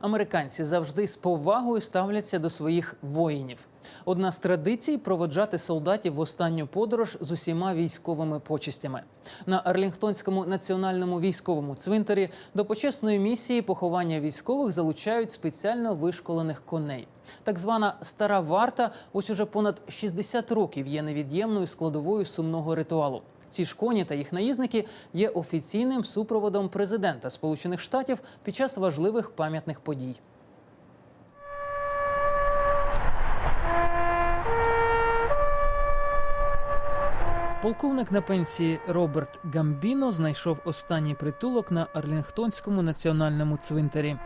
Американці завжди з повагою ставляться до своїх воїнів. Одна з традицій проводжати солдатів в останню подорож з усіма військовими почестями. На Арлінгтонському національному військовому цвинтарі до почесної місії поховання військових залучають спеціально вишколених коней. Так звана стара варта ось уже понад 60 років є невід'ємною складовою сумного ритуалу. Ці ж коні та їх наїзники є офіційним супроводом президента Сполучених Штатів під час важливих пам'ятних подій. Полковник на пенсії Роберт Гамбіно знайшов останній притулок на Арлінгтонському національному цвинтарі.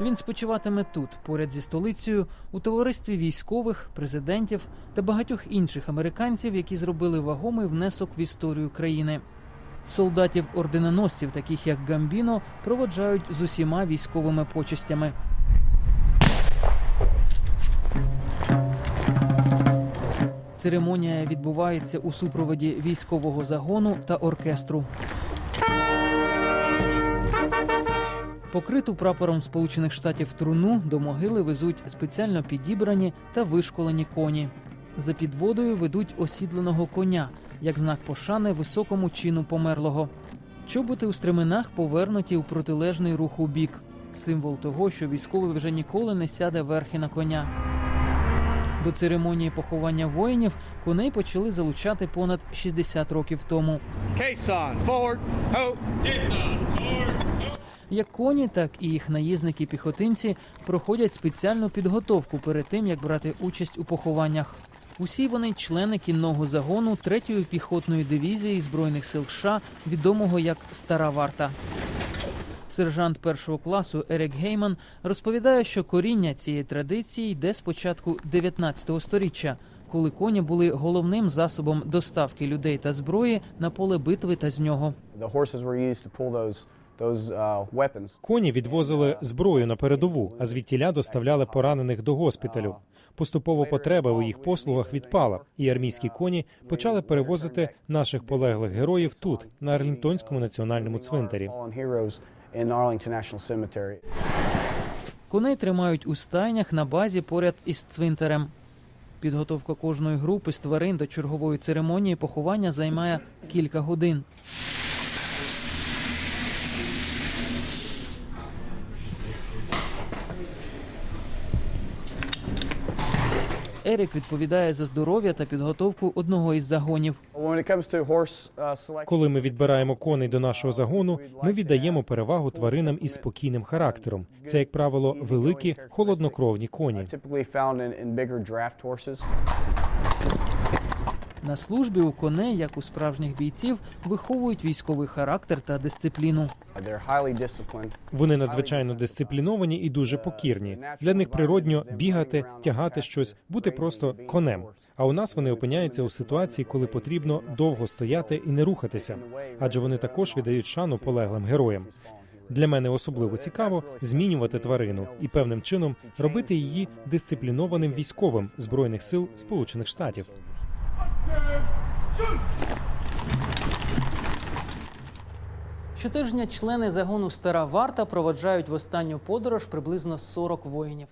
Він спочиватиме тут, поряд зі столицею, у товаристві військових, президентів та багатьох інших американців, які зробили вагомий внесок в історію країни. Солдатів орденоносців, таких як Гамбіно, проводжають з усіма військовими почестями. Церемонія відбувається у супроводі військового загону та оркестру. Покриту прапором Сполучених Штатів труну до могили везуть спеціально підібрані та вишколені коні. За підводою ведуть осідланого коня як знак пошани високому чину померлого. Чоботи у стременах повернуті у протилежний рух у бік. Символ того, що військовий вже ніколи не сяде верхи на коня. До церемонії поховання воїнів коней почали залучати понад 60 років тому. On, forward, ho. Як коні, так і їх наїзники-піхотинці проходять спеціальну підготовку перед тим, як брати участь у похованнях. Усі вони члени кінного загону 3-ї піхотної дивізії Збройних сил США, відомого як Стара Варта. Сержант першого класу Ерік Гейман розповідає, що коріння цієї традиції йде з початку 19 століття, коли коні були головним засобом доставки людей та зброї на поле битви та з нього. Uh. Коні відвозили зброю на передову, а звідтіля доставляли поранених до госпіталю. Поступово потреба у їх послугах відпала, і армійські коні почали перевозити наших полеглих героїв тут, на Арлінгтонському національному цвинтарі. Коней тримають у стайнях на базі поряд із цвинтарем. Підготовка кожної групи з тварин до чергової церемонії поховання займає кілька годин. Ерік відповідає за здоров'я та підготовку одного із загонів. Uh, Коли ми відбираємо коней до нашого загону, ми віддаємо перевагу тваринам із спокійним характером. Це, як правило, великі холоднокровні коні. На службі у коней, як у справжніх бійців, виховують військовий характер та дисципліну. Вони надзвичайно дисципліновані і дуже покірні. Для них природньо бігати, тягати щось, бути просто конем. А у нас вони опиняються у ситуації, коли потрібно довго стояти і не рухатися, адже вони також віддають шану полеглим героям. Для мене особливо цікаво змінювати тварину і певним чином робити її дисциплінованим військовим збройних сил Сполучених Штатів. Щотижня члени загону Стара Варта проводжають в останню подорож приблизно 40 воїнів.